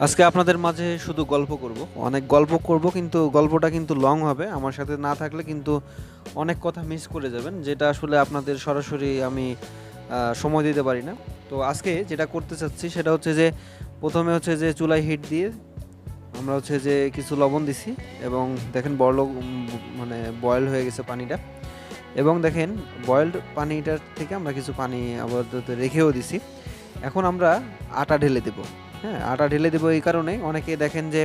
আজকে আপনাদের মাঝে শুধু গল্প করব। অনেক গল্প করব, কিন্তু গল্পটা কিন্তু লং হবে। আমার সাথে না থাকলে কিন্তু অনেক কথা মিস করে যাবেন, যেটা আসলে আপনাদের সরাসরি আমি সময় দিতে পারি না। তো আজকে যেটা করতে চাচ্ছি সেটা হচ্ছে যে, প্রথমে হচ্ছে যে চুলায় হিট দিয়ে আমরা হচ্ছে যে কিছু লবণ দিছি এবং দেখেন বড় মানে বয়েল হয়ে গেছে পানিটা। এবং দেখেন বয়েলড পানিটার থেকে আমরা কিছু পানি আপাতত রেখেও দিছি। এখন আমরা আটা ঢেলে দেবো। হ্যাঁ আটা ঢেলে দেবো এই কারণে। অনেকে দেখেন যে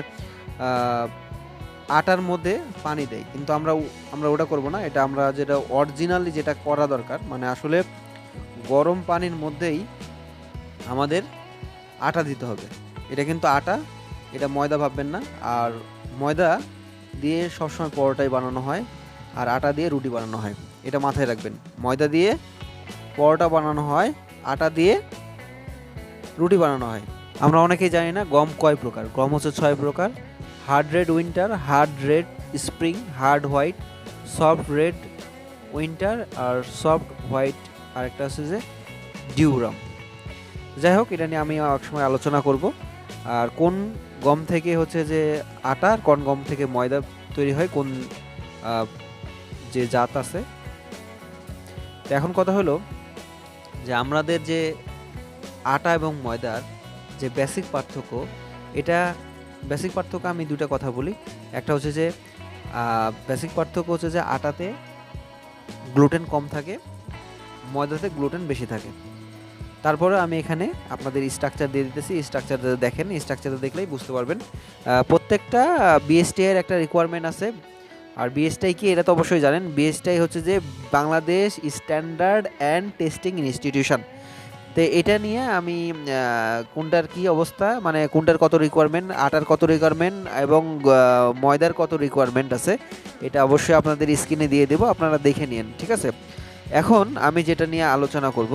আটার মধ্যে পানি দেয়। কিন্তু আমরা আমরা ওটা করব না। এটা আমরা যেটা অরিজিনালি যেটা করা দরকার মানে আসলে গরম পানির মধ্যেই আমাদের আটা দিতে হবে। এটা কিন্তু আটা, এটা ময়দা ভাববেন না। আর ময়দা দিয়ে সবসময় পরোটাই বানানো হয়, আর আটা দিয়ে রুটি বানানো হয়। এটা মাথায় রাখবেন। ময়দা দিয়ে পরোটা বানানো হয়, আটা দিয়ে রুটি বানানো হয়। আমরা অনেকেই জানি না গম কয় প্রকার। গম হচ্ছে ছয় প্রকার। Hard red winter hard red spring hard white soft red winter আর সফট হোয়াইট আরেকটা হচ্ছে যে ডিউরাম যাই হোক, এটা নিয়ে আমি একসময় আলোচনা করব। আর কোন গম থেকে হচ্ছে যে আটা আর কোন গম থেকে ময়দা তৈরি হয়, কোন যে জাত আছে। এখন কথা হলো যে আমাদের যে আটা এবং ময়দার যে বেসিক পার্থক্য, এটা বেসিক পার্থক্য আমি দুটা কথা বলি। একটা হচ্ছে যে বেসিক পার্থক্য হচ্ছে যে আটাতে গ্লুটেন কম থাকে, ময়দাতে গ্লুটেন বেশি থাকে। তারপরে আমি এখানে আপনাদের স্ট্রাকচার দিয়ে দিতেছি। স্ট্রাকচারটা দেখেন স্ট্রাকচারটা দেখলেই বুঝতে পারবেন। প্রত্যেকটা বিএসটি এর একটা রিকোয়ারমেন্ট আছে। আর বিএসটাই কি এটা তো অবশ্যই জানেন। বিএসটাই হচ্ছে যে Bangladesh standard and testing institution তো এটা নিয়ে আমি কোনটার কি অবস্থা? মানে কোনটার কত রিকোয়ারমেন্ট আটার কত রিকোয়ারমেন্ট এবং ময়দার কত রিকোয়ারমেন্ট আছে? এটা অবশ্যই আপনাদের স্ক্রিনে দিয়ে দেবো, আপনারা দেখে নিন, ঠিক আছে? এখন আমি যেটা নিয়ে আলোচনা করব,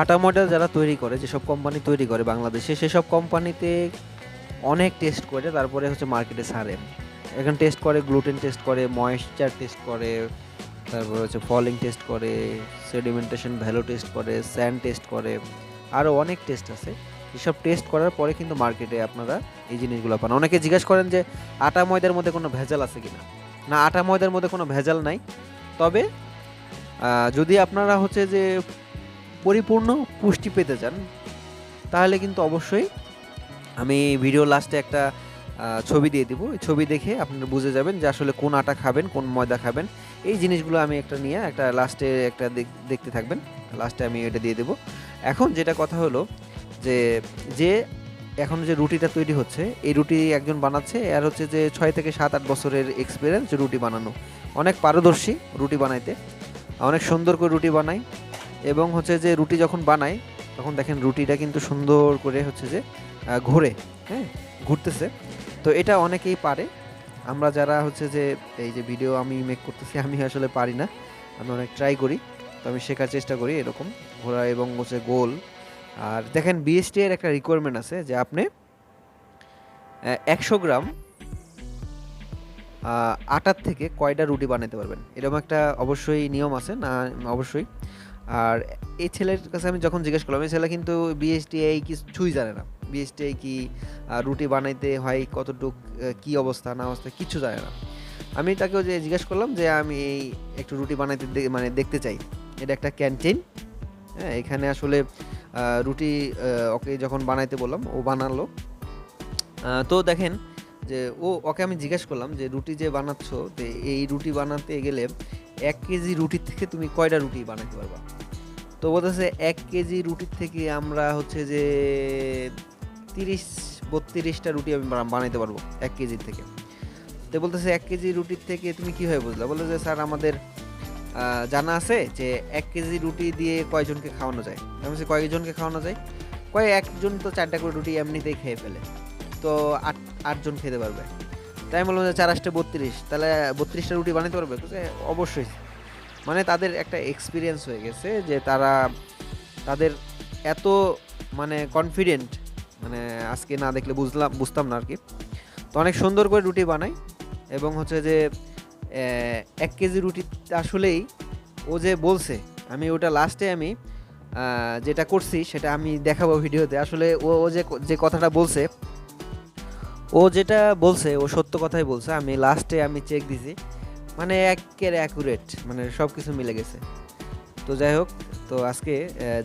আটা ময়দা যারা তৈরি করে, যেসব কোম্পানি তৈরি করে বাংলাদেশে, সেসব কোম্পানিতে অনেক টেস্ট করে, তারপরে হচ্ছে মার্কেটে ছাড়ে এখন টেস্ট করে গ্লুটেন টেস্ট করে ময়েশ্চার টেস্ট করে তারপর হচ্ছে ফলিং টেস্ট করে সেডিমেন্টেশন ভ্যালু টেস্ট করে স্যান্ড টেস্ট করে আরও অনেক টেস্ট আছে। এসব টেস্ট করার পরে কিন্তু মার্কেটে আপনারা এই জিনিসগুলো পান। অনেকে জিজ্ঞেস করেন যে, আটা ময়দার মধ্যে কোনো ভেজাল আছে কি না না আটা ময়দার মধ্যে কোনো ভেজাল নাই। তবে যদি আপনারা হচ্ছে যে পরিপূর্ণ পুষ্টি পেতে চান, তাহলে কিন্তু অবশ্যই আমি ভিডিও লাস্টে একটা ছবি দিয়ে দিব। ছবি দেখে আপনারা বুঝে যাবেন যে আসলে কোন আটা খাবেন, কোন ময়দা খাবেন। এই জিনিসগুলো আমি একটা নিয়ে একটা লাস্টে একটা দেখতে থাকবেন। লাস্টে আমি এটা দিয়ে দেবো। এখন যেটা কথা হলো যে যে এখন যে রুটিটা তৈরি হচ্ছে, এই রুটি একজন বানাচ্ছে, আর হচ্ছে যে ছয় থেকে সাত, আট বছরের এক্সপিরিয়েন্স রুটি বানানো। অনেক পারদর্শী রুটি বানাইতে। অনেক সুন্দর করে রুটি বানায়। এবং হচ্ছে যে রুটি যখন বানায়, তখন দেখেন রুটিটা কিন্তু সুন্দর করে হচ্ছে যে ঘোরে হ্যাঁ ঘুরতেছে। তো এটা অনেকেই পারে। আমরা যারা হচ্ছে যে এই যে ভিডিও আমি মেক করতেছি, আমি আসলে পারি না। আমি অনেক ট্রাই করি, তো আমি শেখার চেষ্টা করি এরকম ঘোরা এবং হচ্ছে গোল। আর দেখেন বিএসটি এর একটা রিকোয়ারমেন্ট আছে যে আপনি একশো গ্রাম আটার থেকে কয়টা রুটি বানাতে পারবেন? এরকম একটা অবশ্যই নিয়ম আছে, না, অবশ্যই। আর এই ছেলের কাছে আমি যখন জিজ্ঞেস করলাম, এই ছেলে কিন্তু বিএসটিআই কিছুই জানে না। বিএসটিআই কি রুটি বানাইতে হয় কতটুক কি অবস্থা, না অবস্থা কিছু জানে না। আমি তাকেও যে জিজ্ঞেস করলাম যে আমি এই একটু রুটি বানাইতে মানে দেখতে চাই। এটা একটা ক্যান্টিন। হ্যাঁ এখানে আসলে রুটি ওকে যখন বানাইতে বললাম, ও বানালো। তো দেখেন যে ও, ওকে আমি জিজ্ঞেস করলাম যে, রুটি যে বানাচ্ছ, তো এই রুটি বানাতে গেলে এক কেজি রুটির থেকে তুমি কয়টা রুটি বানাতে পারবা? তো বলতেছে, এক কেজি রুটির থেকে আমরা হচ্ছে যে তিরিশ বত্রিশটা রুটি আমি বানা- বানাইতে পারব, এক কেজির থেকে। তো বলতেছে, এক কেজি রুটির থেকে তুমি কীভাবে বুঝলা? বলল যে, স্যার, আমাদের জানা আছে যে, এক কেজি রুটি দিয়ে কয়জনকে খাওয়ানো যায়? আমি বলছি কয়েকজনকে খাওয়ানো যায়? কয়, একজন তো চারটা করে রুটি এমনিতেই খেয়ে ফেলে, তো আট, আটজন খেতে পারবে। তাই আমি বললাম যে, চার আসতে বত্রিশ, তাহলে বত্রিশটা রুটি বানাতে পারবে? তো অবশ্যই। মানে তাদের একটা এক্সপিরিয়েন্স হয়ে গেছে যে তারা, তাদের এত মানে কনফিডেন্ট মানে আজকে না দেখলে বুঝলাম, বুঝতাম না আর কি। তো অনেক সুন্দর করে রুটি বানাই এবং হচ্ছে যে এক কেজি রুটি আসলেই ও যে বলছে, আমি ওটা লাস্টে আমি যেটা করছি সেটা আমি দেখাবো ভিডিওতে। আসলে ও ও যে যে কথাটা বলছে, ও যেটা বলছে, ও সত্য কথাই বলছে, আমি লাস্টে আমি চেক দিছি মানে একের অ্যাকুরেট মানে সব কিছু মিলে গেছে। তো যাই হোক, তো আজকে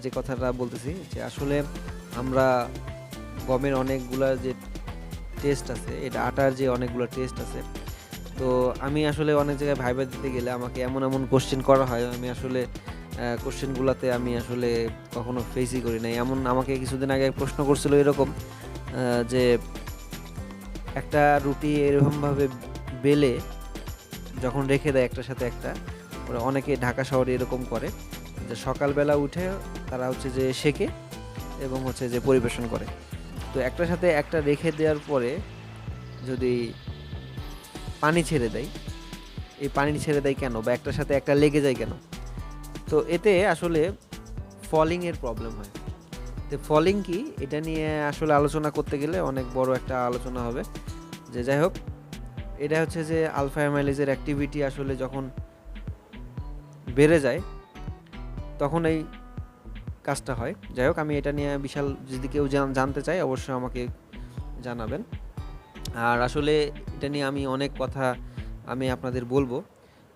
যে কথাটা বলতেছি, যে আসলে আমরা গমের অনেকগুলা যে টেস্ট আছে, এটা আটার যে অনেকগুলো টেস্ট আছে, তো আমি আসলে অনেক জায়গায় ভাইবা দিতে গেলে আমাকে এমন এমন কোশ্চেন করা হয়, আমি আসলে কোশ্চেনগুলোতে আমি আসলে কখনো ফেসই করি নাই। এমন আমাকে কিছুদিন আগে প্রশ্ন করছিল এরকম যে একটা রুটি এরকমভাবে বেলে, যখন রেখে দেয় একটার সাথে একটা ওরা অনেকে ঢাকা শহরে এরকম করে, যে সকালবেলা উঠে তারা হচ্ছে যে শেখে এবং হচ্ছে যে পরিবেশন করে। তো একটার সাথে একটা রেখে দেওয়ার পরে যদি পানি ছেড়ে দেয়, এই পানি ছেড়ে দেয় কেন? বা একটার সাথে একটা লেগে যায় কেন? তো এতে আসলে ফলিংয়ের প্রবলেম হয়। তো ফলিং কি? এটা নিয়ে আসলে আলোচনা করতে গেলে অনেক বড় একটা আলোচনা হবে। যে যাই হোক, এটা হচ্ছে যে আলফা অ্যামাইলেজের অ্যাক্টিভিটি আসলে যখন বেড়ে যায়, তখন এই কাজটা হয়। যাই হোক, আমি এটা নিয়ে বিশাল যদি কেউ জানতে চাই অবশ্যই আমাকে জানাবেন। আর আসলে এটা নিয়ে আমি অনেক কথা আমি আপনাদের বলব।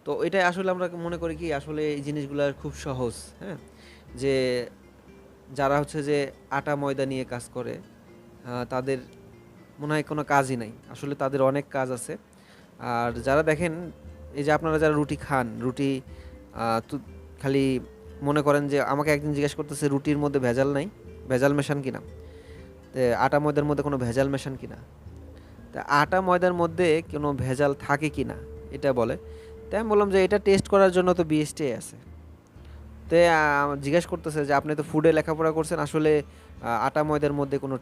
তো এটা আসলে আমরা মনে করি কি, আসলে এই জিনিসগুলো খুব সহজ হ্যাঁ? যে যারা হচ্ছে যে আটা ময়দা নিয়ে কাজ করে তাদের মনে হয় কোনো কাজই নাই। আসলে তাদের অনেক কাজ আছে। আর যারা দেখেন, এই যে আপনারা যারা রুটি খান, রুটি খালি মনে করেন যে আমাকে একদিন জিজ্ঞেস করতেছে, রুটির মধ্যে ভেজাল নাই? ভেজাল মেশান কিনা? আটা ময়দার মধ্যে কোনো ভেজাল মেশান কিনা? তা, আটা ময়দার মধ্যে কোনো ভেজাল থাকে কিনা? এটা বলে। তাই আমি বললাম যে, এটা টেস্ট করার জন্য তো বিএসটি আছে। তো জিজ্ঞেস করতেছে যে, আপনি তো ফুডে লেখাপড়া করছেন, আসলে আটা ময়দার মধ্যে কোনো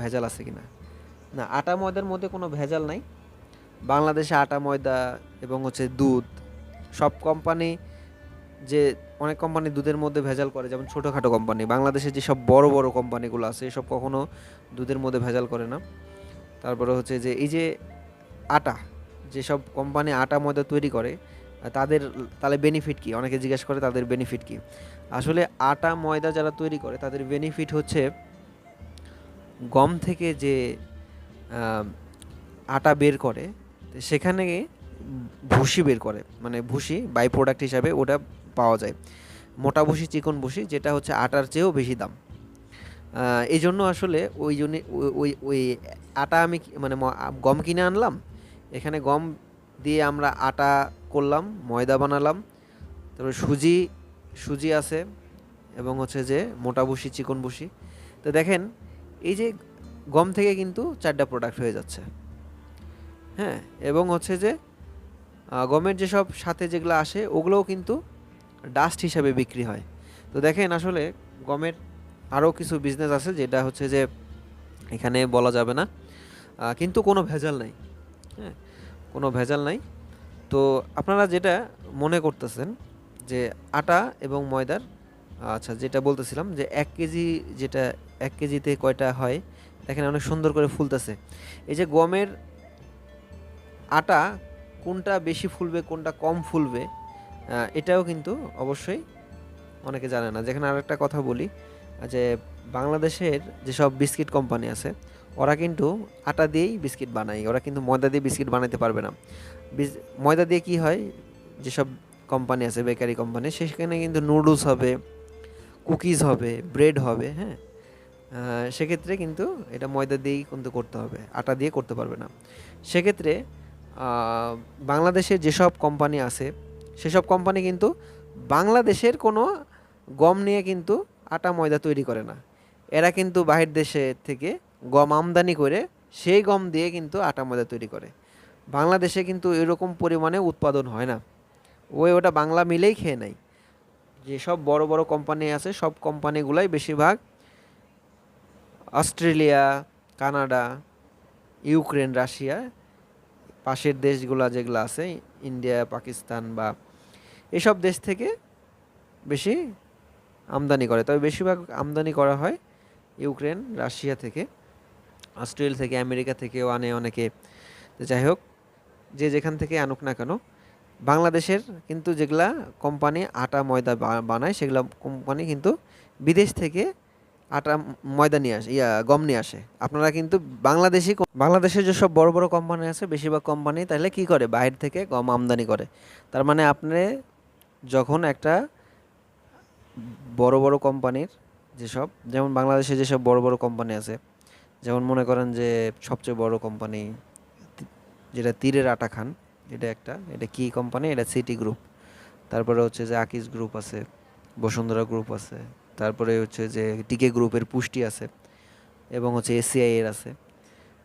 ভেজাল আছে কিনা? না, আটা ময়দার মধ্যে কোনো ভেজাল নাই। বাংলাদেশে আটা ময়দা এবং হচ্ছে দুধ, সব কোম্পানি যে অনেক কোম্পানি দুধের মধ্যে ভেজাল করে, যেমন ছোটোখাটো কোম্পানি বাংলাদেশে যেসব বড় বড় কোম্পানিগুলো আছে, এসব কখনো দুধের মধ্যে ভেজাল করে না। তারপরে হচ্ছে যে, এই যে আটা, যেসব কোম্পানি আটা ময়দা তৈরি করে, তাদের তাহলে বেনিফিট কি? অনেকে জিজ্ঞেস করে তাদের বেনিফিট কি? আসলে আটা ময়দা যারা তৈরি করে, তাদের বেনিফিট হচ্ছে গম থেকে যে আটা বের করে, সেখানে ভুসি বের করে। মানে ভুসি বাই প্রোডাক্ট হিসাবে ওটা পাওয়া যায়। মোটা ভুসি চিকন বসি, যেটা হচ্ছে আটার চেয়েও বেশি দাম। এই জন্য আসলে ওই জন্য ওই ওই আটা আমি মানে গম কিনে আনলাম। এখানে গম দিয়ে আমরা আটা করলাম, ময়দা বানালাম। তারপরে সুজি সুজি আছে এবং হচ্ছে যে মোটা বসি, চিকন বসি। তো দেখেন, এই যে গম থেকে কিন্তু চারটা প্রোডাক্ট হয়ে যাচ্ছে। হ্যাঁ এবং হচ্ছে যে গমের যেসব সাথে যেগুলো আসে, ওগুলোও কিন্তু ডাস্ট হিসাবে বিক্রি হয়। তো দেখেন আসলে গমের আরও কিছু বিজনেস আছে যেটা হচ্ছে যে এখানে বলা যাবে না। কিন্তু কোনো ভেজাল নাই হ্যাঁ কোনো ভেজাল নাই। তো আপনারা যেটা মনে করতেছেন যে আটা এবং ময়দার আচ্ছা যেটা বলতেছিলাম যে এক কেজি যেটা এক কেজিতে কয়টা হয়, দেখেন অনেক সুন্দর করে ফুলতেছে। এই যে গমের আটা কোনটা বেশি ফুলবে, কোনটা কম ফুলবে এটাও কিন্তু অবশ্যই অনেকে জানে না। যেখানে আরেকটা কথা বলি যে বাংলাদেশের যেসব বিস্কিট কোম্পানি আছে, ওরা কিন্তু আটা দিয়েই বিস্কিট বানায়। ওরা কিন্তু ময়দা দিয়ে বিস্কিট বানাতে পারবে না। ময়দা দিয়ে কি হয়? যেসব কোম্পানি আছে, বেকারি কোম্পানি, সেখানে কিন্তু নুডলস হবে, কুকিজ হবে, ব্রেড হবে হ্যাঁ? সেক্ষেত্রে কিন্তু এটা ময়দা দিয়েই কিন্তু করতে হবে, আটা দিয়ে করতে পারবে না। সেক্ষেত্রে বাংলাদেশের যেসব কোম্পানি আছে সেসব কোম্পানি কিন্তু বাংলাদেশের কোনো গম নিয়ে কিন্তু আটা ময়দা তৈরি করে না। এরা কিন্তু বাহির দেশে থেকে গম আমদানি করে সেই গম দিয়ে কিন্তু আটা ময়দা তৈরি করে। বাংলাদেশে কিন্তু এরকম পরিমাণে উৎপাদন হয় না। ওই ওটা বাংলা মিলেই খেয়ে নেয়। যেসব বড় বড় কোম্পানি আছে, সব কোম্পানিগুলাই বেশিরভাগ অস্ট্রেলিয়া, কানাডা, ইউক্রেন, রাশিয়া পাশের দেশগুলো যেগুলো আছে, ইন্ডিয়া, পাকিস্তান বা এসব দেশ থেকে বেশি আমদানি করে। তবে বেশিরভাগ আমদানি করা হয় ইউক্রেন, রাশিয়া থেকে, অস্ট্রেলিয়া থেকে, আমেরিকা থেকেও আনে অনেকে। যাই হোক, যে যেখান থেকে আনুক না কেন, বাংলাদেশের কিন্তু যেগুলা কোম্পানি আটা, ময়দা বানায়, সেগুলা কোম্পানি কিন্তু বিদেশ থেকে আটা ময়দা নিয়ে আসে, ইয়া, গম নিয়ে আসে। আপনারা কিন্তু বাংলাদেশি বাংলাদেশের যেসব বড় বড় কোম্পানি আছে, বেশিরভাগ কোম্পানি তাহলে কি করে? বাইরে থেকে গম আমদানি করে। তার মানে আপনি যখন একটা বড় বড় কোম্পানির যেসব যেমন বাংলাদেশে যেসব বড় বড় কোম্পানি আছে, যেমন মনে করেন যে সবচেয়ে বড় কোম্পানি যেটা তীরের আটা খান, এটা একটা, এটা কি কোম্পানি এটা সিটি গ্রুপ তারপরে হচ্ছে যে আকিজ গ্রুপ আছে, বসুন্ধরা গ্রুপ আছে তারপরে হচ্ছে যে টিকে গ্রুপের পুষ্টি আছে এবং হচ্ছে এসিআই এর আছে।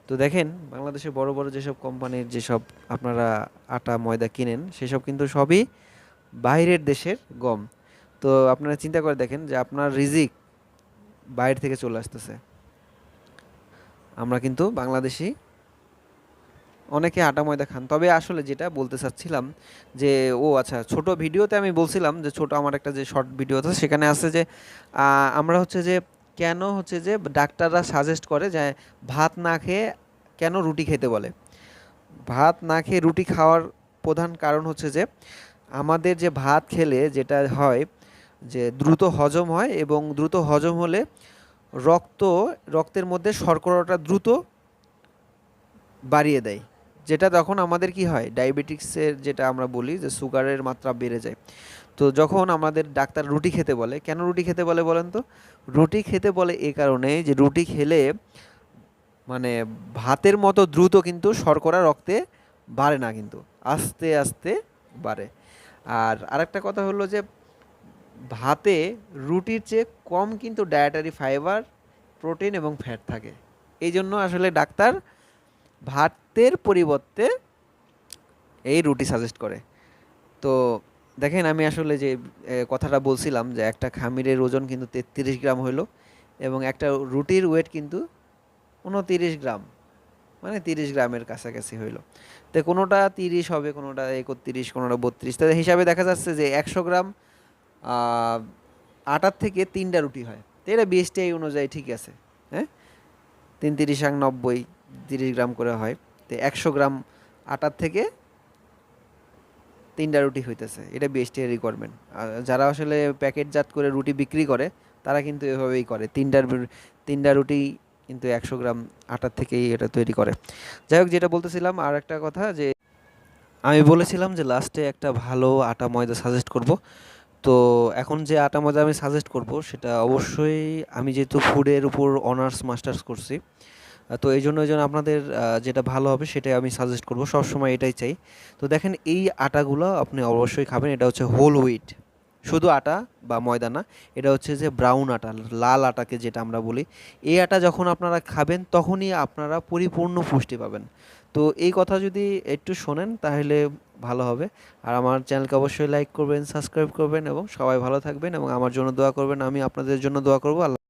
তো দেখেন, বাংলাদেশে বড় বড় যেসব কোম্পানির যেসব আপনারা আটা, ময়দা কিনেন, সেসব কিন্তু সবই বাইরের দেশের গম। তো আপনারা চিন্তা করে দেখেন যে আপনার রিজিক বাইরে থেকে চলে আসতেছে। আমরা কিন্তু বাংলাদেশি অনেকে আটা ময়দা খান। তবে আসলে যেটা বলতে চাচ্ছিলাম যে, ও আচ্ছা ছোট ভিডিওতে আমি বলছিলাম যে, ছোট আমার একটা যে শর্ট ভিডিও আছে, সেখানে আছে যে আমরা হচ্ছে যে, কেন হচ্ছে যে, ডাক্তাররা সাজেস্ট করে যে, ভাত না খেয়ে কেন রুটি খেতে বলে? ভাত না খেয়ে রুটি খাওয়ার প্রধান কারণ হচ্ছে যে, আমাদের যে ভাত খেলে যেটা হয় যে, দ্রুত হজম হয় এবং দ্রুত হজম হলে রক্ত, রক্তের মধ্যে শর্করাটা দ্রুত বাড়িয়ে দেয়। যেটা তখন আমাদের কি হয়? ডায়াবেটিক্সের যেটা আমরা বলি যে সুগারের মাত্রা বেড়ে যায়। তো যখন আমাদের ডাক্তার রুটি খেতে বলে, কেন রুটি খেতে বলে বলেন তো? রুটি খেতে বলে এ কারণে যে রুটি খেলে মানে ভাতের মতো দ্রুত কিন্তু শর্করা রক্তে বাড়ে না কিন্তু, আস্তে আস্তে বাড়ে। আর আরেকটা কথা হলো যে ভাতে রুটির চেয়ে কম কিন্তু ডায়েটারি ফাইবার প্রোটিন এবং ফ্যাট থাকে। এই জন্য আসলে ডাক্তার ভাতের পরিবর্তে এই রুটি সাজেস্ট করে। তো দেখেন আমি আসলে যে কথাটা বলছিলাম যে, একটা খামিরের ওজন কিন্তু তেত্রিশ গ্রাম হইল এবং একটা রুটির ওয়েট কিন্তু উনতিরিশ গ্রাম মানে তিরিশ গ্রামের কাছাকাছি হইল। তো কোনোটা তিরিশ হবে, কোনোটা একত্রিশ, কোনোটা বত্রিশ। তো হিসাবে দেখা যাচ্ছে যে, একশো গ্রাম আটার থেকে তিনটা রুটি হয়। তো এটা বিএসটিআই অনুযায়ী ঠিক আছে হ্যাঁ? তিন তিরিশ আং নব্বই, তিরিশ গ্রাম করে হয়। তো একশো গ্রাম আটার থেকে তিনটা রুটি হইতেছে। এটা বিএসটিআই রিকোয়ারমেন্ট যারা আসলে প্যাকেটজাত করে রুটি বিক্রি করে, তারা কিন্তু এভাবেই করে। তিনটার তিনটা রুটি কিন্তু একশো গ্রাম আটার থেকেই এটা তৈরি করে। যাই হোক, যেটা বলতেছিলাম আর একটা কথা যে, আমি বলেছিলাম যে লাস্টে একটা ভালো আটা ময়দা সাজেস্ট করব। তো এখন যে আটা ময়দা আমি সাজেস্ট করব, সেটা অবশ্যই আমি যেহেতু ফুডের উপর অনার্স মাস্টার্স করছি তো এই জন্য জন্য আপনাদের যেটা ভালো হবে সেটাই আমি সাজেস্ট করব। সবসময় এটাই চাই। তো দেখেন এই আটাগুলো আপনি অবশ্যই খাবেন। এটা হচ্ছে হোল হুইট শুধু আটা বা ময়দা না, এটা হচ্ছে যে ব্রাউন আটা, লাল আটাকে যেটা আমরা বলি। এই আটা যখন আপনারা খাবেন, তখনই আপনারা পরিপূর্ণ পুষ্টি পাবেন। তো এই কথা যদি একটু শোনেন, তাহলে ভালো হবে। আর আমার চ্যানেলকে অবশ্যই লাইক করবেন সাবস্ক্রাইব করবেন এবং সবাই ভালো থাকবেন এবং আমার জন্য দোয়া করবেন। আমি আপনাদের জন্য দোয়া করব। আল্লাহ